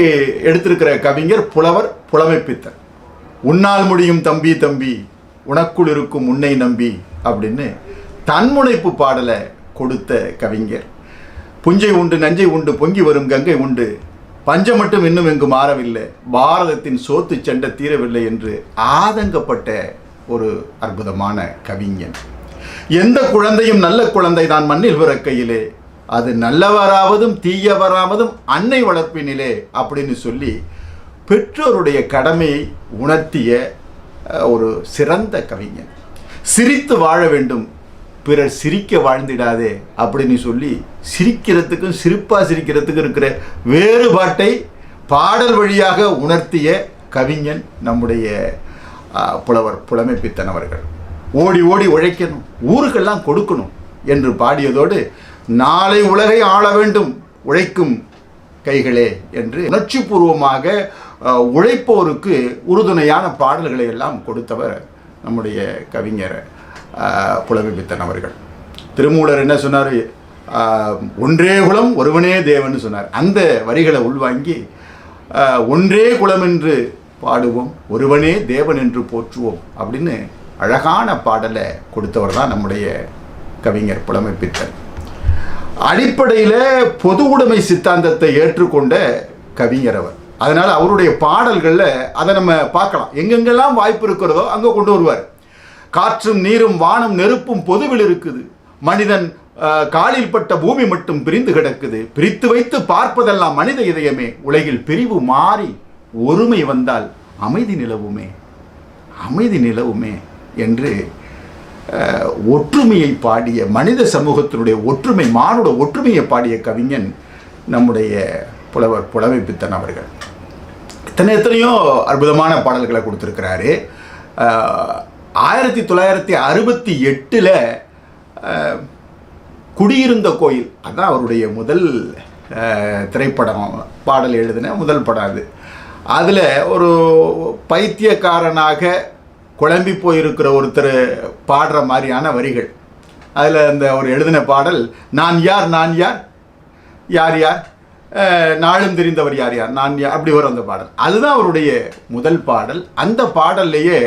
எடுத்திருக்கிற கவிஞர் புலவர் புலமைப்பித்தர் உன்னால் முடியும் தம்பி தம்பி உனக்குள் இருக்கும் உன்னை நம்பி அப்படின்னு தன்முனைப்பு பாடலை கொடுத்த கவிஞர். புஞ்சை உண்டு நஞ்சை உண்டு பொங்கி வரும் கங்கை உண்டு. பஞ்சம் மட்டும் இன்னும் எங்கு மாறவில்லை. பாரதத்தின் சோத்து சண்டை தீரவில்லை என்று ஆதங்கப்பட்ட ஒரு அற்புதமான கவிஞன். எந்த குழந்தையும் நல்ல குழந்தை தான் மண்ணில் பிறக்கையிலே அது நல்லவராவதும் தீயவராவதும் அன்னை வளர்ப்பினிலே அப்படின்னு சொல்லி பெற்றோருடைய கடமையை உணர்த்திய ஒரு சிறந்த கவிஞன். சிரித்து வாழ வேண்டும் பிறர் சிரிக்க வாழ்ந்திடாதே அப்படின்னு சொல்லி சிரிக்கிறதுக்கும் சிரிப்பாக சிரிக்கிறதுக்கும் இருக்கிற வேறுபாட்டை பாடல் வழியாக உணர்த்திய கவிஞன் நம்முடைய புலவர் புலமைப்பித்தன் அவர்கள். ஓடி ஓடி உழைக்கணும் ஊருக்கெல்லாம் கொடுக்கணும் என்று பாடியதோடு நாளை உலகை ஆள வேண்டும். உழைக்கும் கைகளே என்று உணர்ச்சி பூர்வமாக உழைப்போருக்கு உறுதுணையான பாடல்களை எல்லாம் கொடுத்தவர் நம்முடைய கவிஞர் புலவிபித்தன் அவர்கள். திருமூலர் என்ன சொன்னார்? ஒன்றே குலம் ஒருவனே தேவன் சொன்னார். அந்த வரிகளை உள்வாங்கி ஒன்றே குலம் என்று பாடுவோம் ஒருவனே தேவன் என்று போற்றுவோம் அப்படின்னு அழகான பாடலை கொடுத்தவர் தான் நம்முடைய கவிஞர் புலமைப்பித்தன். அடிப்படையில் பொது உடைமை சித்தாந்தத்தை ஏற்றுக்கொண்ட கவிஞர் அவர். அதனால் அவருடைய பாடல்களில் அதை நம்ம பார்க்கலாம். எங்கெங்கெல்லாம் வாய்ப்பு இருக்கிறதோ அங்கே கொண்டு வருவார். காற்றும் நீரும் வானம் நெருப்பும் பொதுவில் இருக்குது. மனிதன் காலில் பட்ட பூமி மட்டும் பிரிந்து கிடக்குது. பிரித்து வைத்து பார்ப்பதெல்லாம் மனித இதயமே. உலகில் பிரிவு மாறி ஒருமை வந்தால் அமைதி நிலவுமே. அமைதி நிலவுமே என்று ஒற்றுமையை பாடிய மனித சமூகத்தினுடைய ஒற்றுமை மானுட ஒற்றுமையை பாடிய கவிஞன் நம்முடைய புலவர் புலமைப்பித்தன் அவர்கள். இத்தனை எத்தனையோ அற்புதமான பாடல்களை கொடுத்துருக்கிறாரு. ஆயிரத்தி தொள்ளாயிரத்தி அறுபத்தி எட்டில் குடியிருந்த கோயில் அதான் அவருடைய முதல் திரைப்படம். பாடல் எழுதின முதல் படம் அது. அதில் ஒரு பைத்தியக்காரனாக குழம்பி போயிருக்கிற ஒருத்தர் பாடுற மாதிரியான வரிகள். அதில் அந்த ஒரு எழுதின பாடல் நான் யார் நான் யார்? யார் யார்? நாளும் தெரிந்தவர் யார் யார்? நான் யார் அப்படி வரும் அந்த பாடல். அதுதான் அவருடைய முதல் பாடல். அந்த பாடல்லையே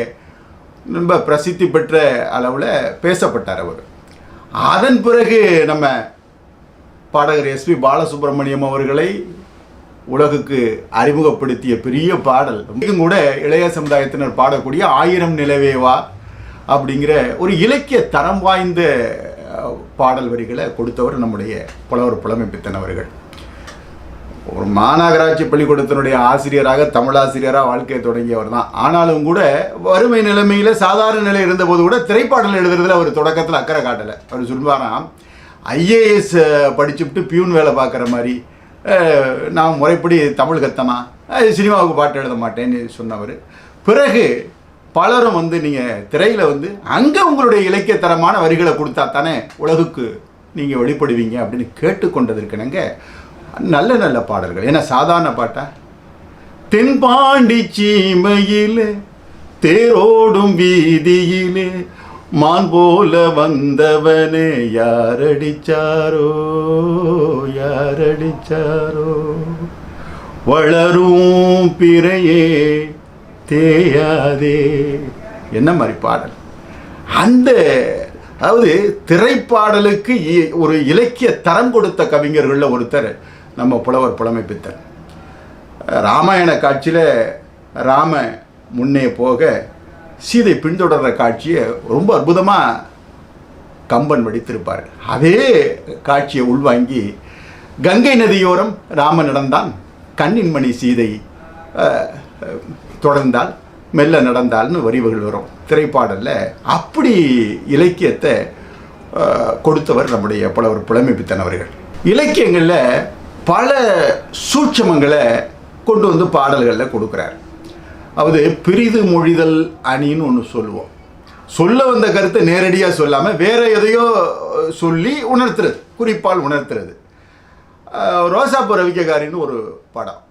ரொம்ப பிரசித்தி பெற்ற அளவில் பேசப்பட்டார் அவர். அதன் பிறகு நம்ம பாடகர் எஸ்பி பாலசுப்ரமணியம் அவர்களை உலகுக்கு அறிமுகப்படுத்திய பெரிய பாடல். இதுவும் கூட இளைய சமுதாயத்தினர் பாடக்கூடிய ஆயிரம் நிலவேவா அப்படிங்கிற ஒரு இலக்கிய தரம் வாய்ந்த பாடல் வரிகளை கொடுத்தவர் நம்முடைய புலவர் புலமைப்பித்தன் அவர்கள். ஒரு மாநகராட்சி பள்ளிக்கூடத்தினுடைய ஆசிரியராக தமிழாசிரியராக வாழ்க்கையை தொடங்கியவர் தான். ஆனாலும் கூட வறுமை நிலைமையில் சாதாரண நிலை இருந்தபோது கூட திரைப்பாடல் எழுதுறதுல அவர் தொடக்கத்தில் அக்கறை காட்டலை. அவர் சொல்வாராம் ஐஏஎஸ் படிச்சுவிட்டு பியூன் வேலை பார்க்குற மாதிரி நான் முறைப்படி தமிழ் கத்தனா சினிமாவுக்கு பாட்டு எழுத மாட்டேன்னு சொன்னவர் பிறகு பலரும் வந்து நீங்கள் திரையில் வந்து அங்கே உங்களுடைய இலக்கியத்தரமான வரிகளை கொடுத்தா தானே உலகுக்கு நீங்கள் வெளிப்படுவீங்க அப்படின்னு கேட்டுக்கொண்டதற்கிணங்க நல்ல நல்ல பாடல்கள். ஏன்னா சாதாரண பாட்டா? தென்பாண்டி சீமையிலே தேரோடும் வீதியிலே மான் போல வந்தவனே யாரடிச்சாரோ யாரடிச்சாரோ? வளரும் பிறையே தேயாதே. என்ன மாதிரி பாடல்? அந்த அதாவது திரைப்பாடலுக்கு இ- ஒரு இலக்கிய தரம் கொடுத்த கவிஞர்களில் ஒருத்தர் நம்ம புலவர் புலமைப்பித்தர் ராமாயண காட்சியில் ராம முன்னே போக சீதை பின்தொடர்ற காட்சியை ரொம்ப அற்புதமாக கம்பன் வடித்திருப்பார் அதே காட்சியை உள்வாங்கி கங்கை நதியோரம் ராமன் நடந்தான் கண்ணின் மணி சீதை தொடர்ந்தால் மெல்ல நடந்தால்னு வரிவுகள் வரும். திரைப்பாடலில் அப்படி இலக்கியத்தை கொடுத்தவர் நம்முடைய புலவர் புலமைப்பித்தன் அவர்கள். இலக்கியங்களில் பல சூட்சமங்களை கொண்டு வந்து பாடல்களில் கொடுக்குறார். அதாவது பிரிது மொழிதல் அணின்னு ஒன்று சொல்லுவோம். சொல்ல வந்த கருத்தை நேரடியாக சொல்லாமல் வேற எதையோ சொல்லி உணர்த்துறது. குறிப்பால் உணர்த்துறது. அஹ், ரோசாப்பூ ரவிக்ககாரின்னு ஒரு படம்.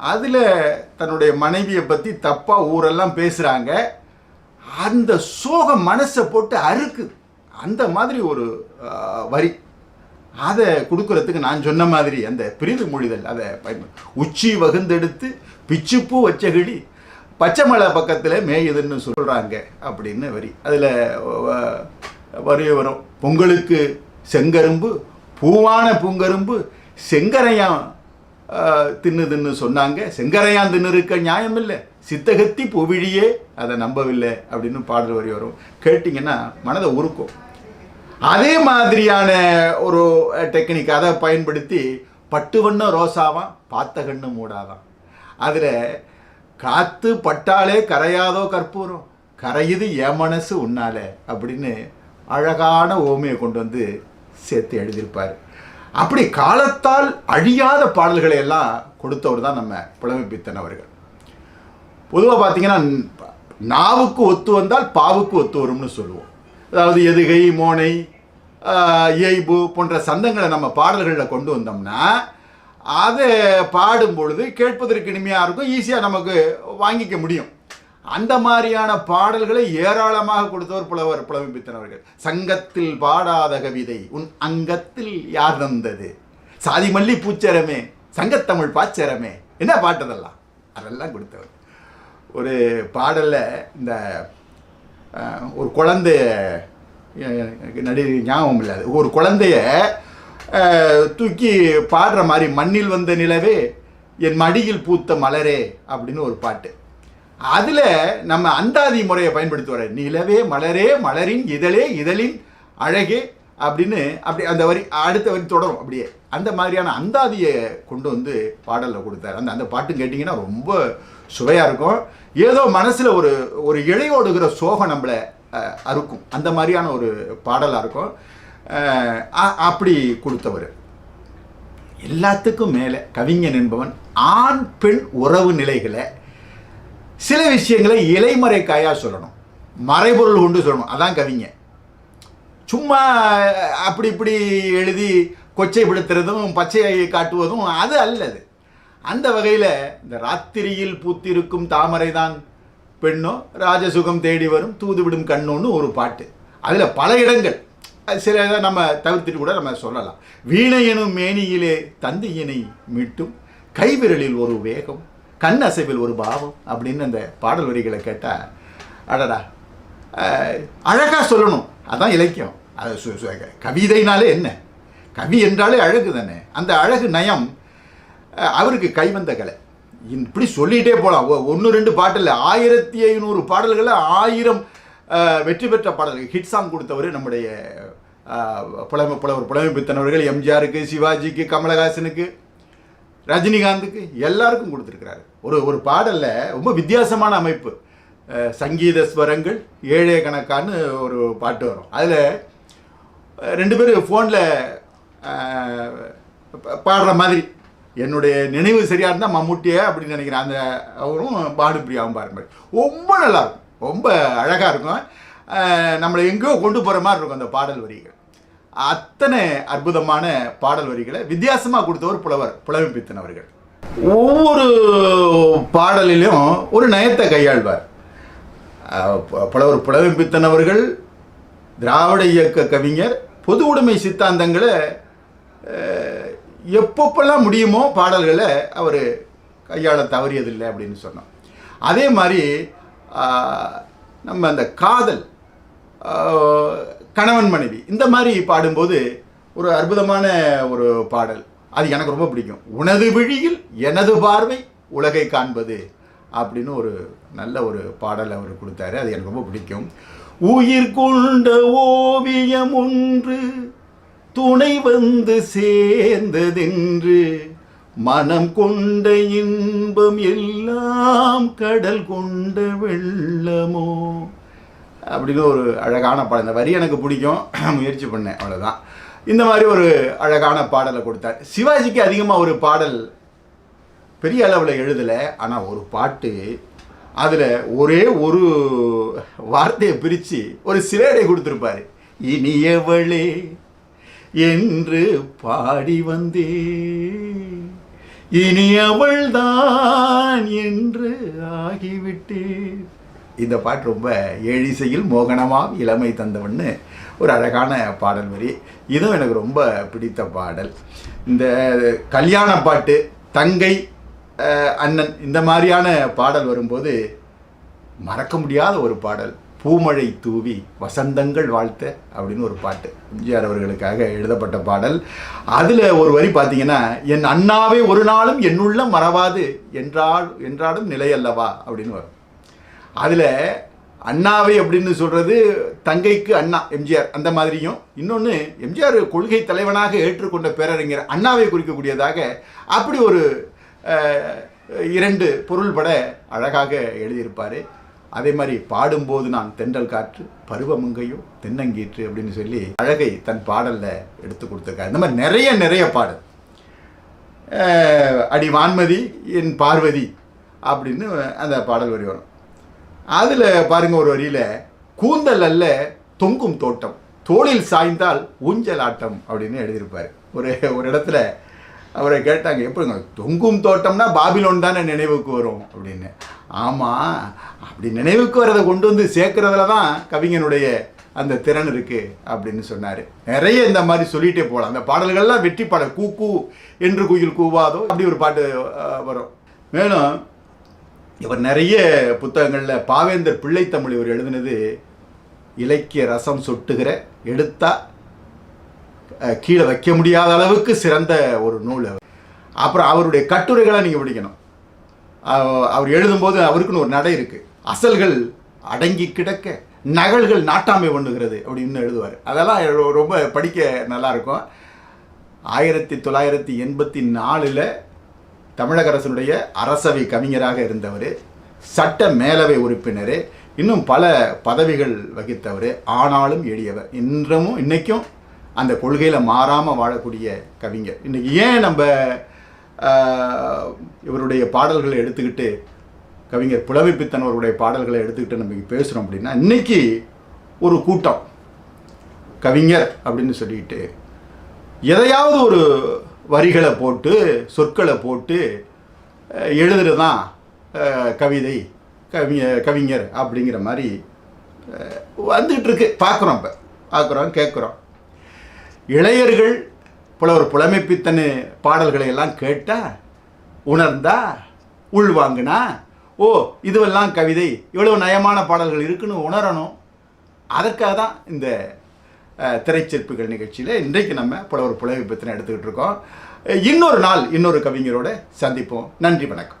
அதில் தன்னுடைய மனைவியை பற்றி தப்பாக ஊரெல்லாம் பேசுகிறாங்க அந்த சோகம் மனசை போட்டு அறுக்கு. அந்த மாதிரி ஒரு வரி. அதை கொடுக்கறதுக்கு நான் சொன்ன மாதிரி அந்த பிரிது மொழிதல் அதை பயன்படு உச்சி வகுந்தெடுத்து பிச்சுப்பூ வச்ச பச்சை மலை பக்கத்தில் மேயுதுன்னு சொல்கிறாங்க அப்படின்னு வரி. அதில் வரி வரும். பொங்கலுக்கு செங்கரும்பு பூவான பூங்கரும்பு செங்கரையான் தின்னுதுன்னு சொன்னாங்க. செங்கரையான் தின்னு இருக்க நியாயம் இல்லை. சித்தகத்தி புவிழியே அதை நம்பவில்லை அப்படின்னு பாடல் வரி வரும். கேட்டிங்கன்னா மனதை உருக்கும். அதே மாதிரியான ஒரு டெக்னிக் அதை பயன்படுத்தி பட்டு வண்ணம் ரோசாவான் பார்த்த கண்ணு மூடாதான் அதில் காத்து பட்டாலே கரையாதோ கற்பூரம். கரையுது என் மனசு உன்னாலே அப்படின்னு அழகான ஓமையை கொண்டு வந்து சேர்த்து எழுதியிருப்பார். அப்படி காலத்தால் அழியாத பாடல்களை எல்லாம் கொடுத்தவர் தான் நம்ம புலமைப்பித்தன் அவர்கள். பொதுவாக பார்த்தீங்கன்னா நாவுக்கு ஒத்து வந்தால் பாவுக்கு ஒத்து வரும்னு சொல்லுவோம். அதாவது எதுகை மோனை இயைபு போன்ற சந்தங்களை நம்ம பாடல்களில் கொண்டு வந்தோம்னா அதை பாடும் பொழுது கேட்பதற்கு இனிமையாக இருக்கும் ஈஸியாக நமக்கு வாங்கிக்க முடியும். அந்த மாதிரியான பாடல்களை ஏராளமாக கொடுத்தவர் புலவர் புலமைப்பித்தனவர்கள் சங்கத்தில் பாடாத கவிதை உன் அங்கத்தில் யார் தந்தது? சாதி மல்லி பூச்சரமே சங்கத்தமிழ் பாச்சரமே. என்ன பாட்டதெல்லாம்? அதெல்லாம் கொடுத்தவர். ஒரு பாடலில் இந்த ஒரு குழந்தைய நடிகர் நடி ஞாபகம் இல்லை. அது. ஒரு குழந்தைய தூக்கி பாடுற மாதிரி மண்ணில் வந்த நிலவே என் மடியில் பூத்த மலரே அப்படின்னு ஒரு பாட்டு. அதில் நம்ம அந்தாதி முறையை பயன்படுத்துவார் நிலவே மலரே மலரின் இதழே இதழின் அழகே அப்படின்னு அப்படி அந்த வரி அடுத்த வரி தொடரும் அப்படியே. அந்த மாதிரியான அந்தாதியை கொண்டு வந்து பாடலில் கொடுத்தாரு. அந்த அந்த பாட்டு கேட்டிங்கன்னா ரொம்ப சுவையாக இருக்கும். ஏதோ மனசில் ஒரு ஒரு இழையோடுகிற சோகம் நம்மளை அறுக்கும். அந்த மாதிரியான ஒரு பாடலாக இருக்கும். அப்படி கொடுத்தவர். எல்லாத்துக்கும் மேலே கவிஞன் என்பவன் ஆண் பெண் உறவு நிலைகளை சில விஷயங்களை இலைமறை காயாக சொல்லணும். மறைபொருள் கொண்டு சொல்லணும். அதான் கவிஞன். சும்மா அப்படி இப்படி எழுதி கொச்சைப்படுத்துறதும் பச்சையை காட்டுவதும் அது அல்லது. அந்த வகையில் இந்த ராத்திரியில் பூத்திருக்கும் தாமரை தான் பெண்ணோ ராஜசுகம் தேடி வரும் தூதுவிடும் கண்ணோன்னு ஒரு பாட்டு. அதில் பல இடங்கள். சில இதை நம்ம தவிர்த்துட்டு கூட நம்ம சொல்லலாம். வீணை எனும் மேனியிலே தந்தையினை மீட்டும் கைவிரலில் ஒரு வேகம் கண் அசைவில் ஒரு பாவம் அப்படின்னு அந்த பாடல் வரிகளை கேட்டால் அடடா அழகாக சொல்லணும். அதான் இலக்கியம். அது சு- கவிதைனாலே என்ன? கவி என்றாலே அழகு தானே? அந்த அழகு நயம் அவருக்கு கைவந்த கலை. இப்படி சொல்லிகிட்டே போகலாம் ஒன்று ரெண்டு பாட்டில் ஆயிரத்தி ஐநூறு பாடல்களில் ஆயிரம் வெற்றி பெற்ற பாடல்கள் ஹிட் சாங் கொடுத்தவர் நம்முடைய புலமை புலவர் புலமை பித்தனவர்கள் எம்ஜிஆருக்கு சிவாஜிக்கு கமலஹாசனுக்கு ரஜினிகாந்துக்கு எல்லாருக்கும் கொடுத்துருக்கிறாரு. ஒரு ஒரு பாடலில் ரொம்ப வித்தியாசமான அமைப்பு. சங்கீத ஸ்வரங்கள் ஏழே கணக்கான்னு ஒரு பாட்டு வரும். அதில் ரெண்டு பேரும் ஃபோனில் பாடுற மாதிரி. என்னுடைய நினைவு சரியாக இருந்தால் மம்முட்டியே அப்படின்னு நினைக்கிறேன். அந்த அவரும் பானுப்பிரியாவும் பாடுற மாதிரி. ரொம்ப நல்லா இருக்கும். ரொம்ப அழகாக இருக்கும். நம்மளை எங்கேயோ கொண்டு போகிற மாதிரி இருக்கும் அந்த பாடல் வரிகள். அத்தனை அற்புதமான பாடல் வரிகளை வித்தியாசமாக கொடுத்தவர் புலவர் புலமைப்பித்தன் அவர்கள். ஒவ்வொரு பாடலிலும் ஒரு நயத்தை கையாள்வார். புலவர் புலமைப்பித்தன் அவர்கள் திராவிட இயக்க கவிஞர் பொது உடைமை சித்தாந்தங்களை எப்பப்பெல்லாம் முடியுமோ பாடல்களை அவர் கையாள தவறியதில்லை அப்படின்னு சொன்னோம். அதே மாதிரி நம்ம அந்த காதல் கணவன் மனைவி. இந்த மாதிரி பாடும்போது ஒரு அற்புதமான ஒரு பாடல். அது எனக்கு ரொம்ப பிடிக்கும். உனது விழியில் எனது பார்வை உலகை காண்பது அப்படின்னு ஒரு நல்ல ஒரு பாடல் அவர் கொடுத்தாரு. அது எனக்கு ரொம்ப பிடிக்கும். உயிர் கொண்ட ஓவியம் ஒன்று துணை வந்து சேர்ந்ததென்று மனம் கொண்ட இன்பம் எல்லாம் கடல் கொண்ட வெள்ளமோ அப்படின்னு ஒரு அழகான பாடல். இந்த வரி எனக்கு பிடிக்கும். முயற்சி பண்ணேன். அவ்வளோதான் இந்த மாதிரி ஒரு அழகான பாடலை கொடுத்தார். சிவாஜிக்கு அதிகமாக ஒரு பாடல் பெரிய அளவில் எழுதலை. ஆனால் ஒரு பாட்டு அதில் ஒரே ஒரு வார்த்தையை பிரித்து ஒரு சிலேடை கொடுத்துருப்பாரு. இனியவளே என்று பாடி வந்தே இனி அவள்தான் என்று ஆகிவிட்டேன். இந்த பாட்டு ரொம்ப எழிசையில் மோகனமாக இளமை தந்தவன்னு ஒரு அழகான பாடல் வரி. இதுவும் எனக்கு ரொம்ப பிடித்த பாடல். இந்த கல்யாண பாட்டு தங்கை அண்ணன் இந்த மாதிரியான பாடல் வரும்போது மறக்க முடியாத ஒரு பாடல். பூமழை தூவி வசந்தங்கள் வாழ்த்த அப்படின்னு ஒரு பாட்டு. எம்ஜிஆர் அவர்களுக்காக எழுதப்பட்ட பாடல். அதில் ஒரு வரி பார்த்தீங்கன்னா என் அண்ணாவே ஒரு நாளும் என்னுள்ள மறவாது என்றால் என்றாலும் நிலையல்லவா அப்படின்னு வரும். அதில் அண்ணாவை அப்படின்னு சொல்கிறது தங்கைக்கு அண்ணா எம்ஜிஆர் அந்த மாதிரியும். இன்னொன்று எம்ஜிஆர் கொள்கை தலைவனாக ஏற்றுக்கொண்ட பேரறிஞர் அண்ணாவை குறிக்கக்கூடியதாக அப்படி ஒரு இரண்டு பொருள்பட அழகாக எழுதியிருப்பார். அதே மாதிரி பாடும்போது நான் தென்றல் காற்று பருவமங்கையோ தென்னங்கீற்று அப்படின்னு சொல்லி அழகை தன் பாடலில் எடுத்து கொடுத்துருக்காரு. இந்த மாதிரி நிறைய நிறைய பாடல். அடி வான்மதி என் பார்வதி அப்படின்னு அந்த பாடல் வரி வரும். அதில் பாருங்க ஒரு வரியில் கூந்தல் அல்ல தொங்கும் தோட்டம். தோளில் சாய்ந்தால் ஊஞ்சல் ஆட்டம் அப்படின்னு எழுதியிருப்பார். ஒரு ஒரு இடத்துல அவரை கேட்டாங்க எப்படிங்க? தொங்கும் தோட்டம்னா பாபிலோன் தானே நினைவுக்கு வரும்? அப்படின்னு. ஆமாம் அப்படி நினைவுக்கு வரதை கொண்டு வந்து சேர்க்குறதுல தான் கவிஞனுடைய அந்த திறன் இருக்குது அப்படின்னு சொன்னார். நிறைய இந்த மாதிரி சொல்லிகிட்டே போகலாம் அந்த பாடல்கள்லாம் வெற்றி பாடல் கூ கூ என்று குயில் கூவாதோ அப்படி ஒரு பாட்டு வரும். மேலும் இவர் நிறைய புத்தகங்களில் பாவேந்தர் பிள்ளைத்தமிழ் இவர் எழுதினது இலக்கிய ரசம் சொட்டுகிற எடுத்தா கீழே வைக்க முடியாத அளவுக்கு சிறந்த ஒரு நூல் அவர். அப்புறம் அவருடைய கட்டுரைகளை நீங்கள் பிடிக்கணும். அவர் எழுதும்போது அவருக்குன்னு ஒரு நடை இருக்குது அசல்கள் அடங்கி கிடக்க நகல்கள் நாட்டாமை பண்ணுகிறது அப்படின்னு எழுதுவார். அதெல்லாம் ரொம்ப படிக்க நல்லாயிருக்கும் ஆயிரத்தி தொள்ளாயிரத்தி எண்பத்தி நாலில் தமிழக அரசனுடைய அரசவை கவிஞராக இருந்தவர் சட்ட மேலவை உறுப்பினர் இன்னும் பல பதவிகள் வகித்தவர் ஆனாலும் எளியவர். இன்றமும் இன்னைக்கும் அந்த கொள்கையில் மாறாமல் வாழக்கூடிய கவிஞர். இன்னைக்கு ஏன் நம்ம இவருடைய பாடல்களை எடுத்துக்கிட்டு கவிஞர் புலமைப்பித்தன் அவருடைய பாடல்களை எடுத்துக்கிட்டு நம்ம பேசுகிறோம் அப்படின்னா இன்னைக்கு ஒரு கூட்டம். கவிஞர் அப்படின்னு சொல்லிட்டு எதையாவது ஒரு வரிகளை போட்டு சொற்களை போட்டு எழுதுறது தான் கவிதை கவிஞ கவிஞர் அப்படிங்கிற மாதிரி வந்துட்டுருக்கு. பார்க்குறோம் இப்போ. பார்க்குறோம் கேட்குறோம் இளையர்கள் புலவர் புலமைப்பித்தனு பாடல்களை எல்லாம் கேட்டால் உணர்ந்தா உள்வாங்கினா ஓ இதுவெல்லாம் கவிதை இவ்வளோ நயமான பாடல்கள் இருக்குன்னு உணரணும். அதற்காக தான் இந்த திரைச்சிற்பிகள் நிகழ்ச்சியில் இன்றைக்கு நம்ம புலவர் புலமைப்பித்தனை எடுத்துக்கிட்டு இருக்கோம். இன்னொரு நாள் இன்னொரு கவிஞரோட சந்திப்போம். நன்றி வணக்கம்.